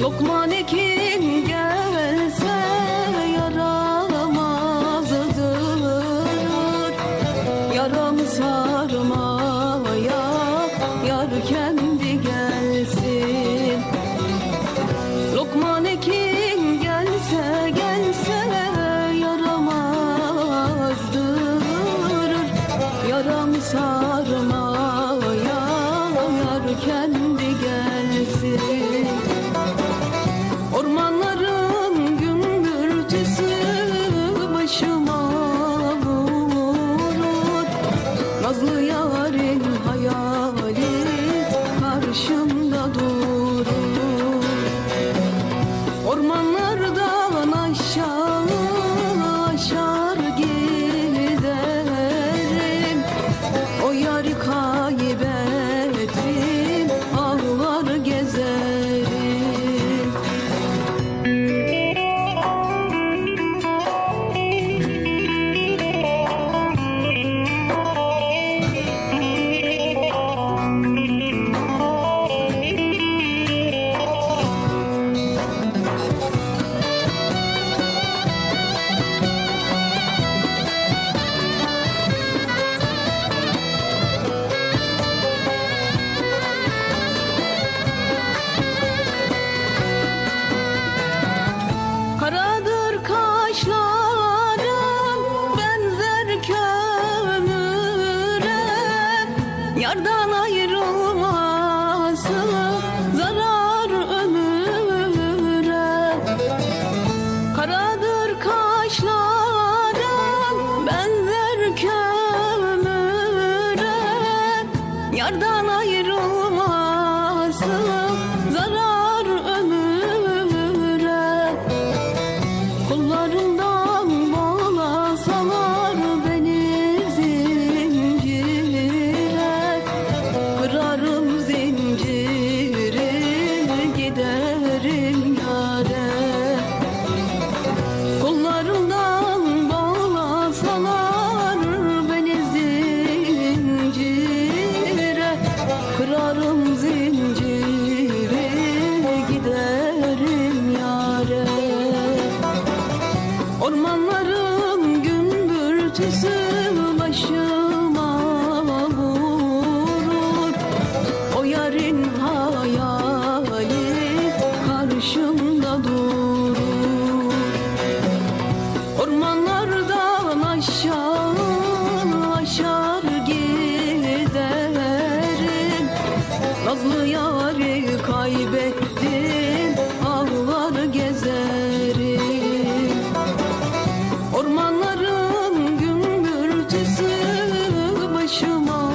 Lokman ekin gelse yaramaz adılır Yaramsa to sleep. вічно başıma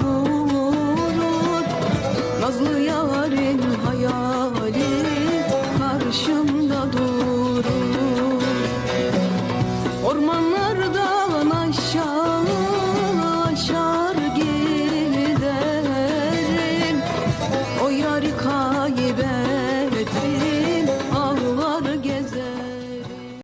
vurur Nazlı yarın hayali karşımda durur. Ormanlar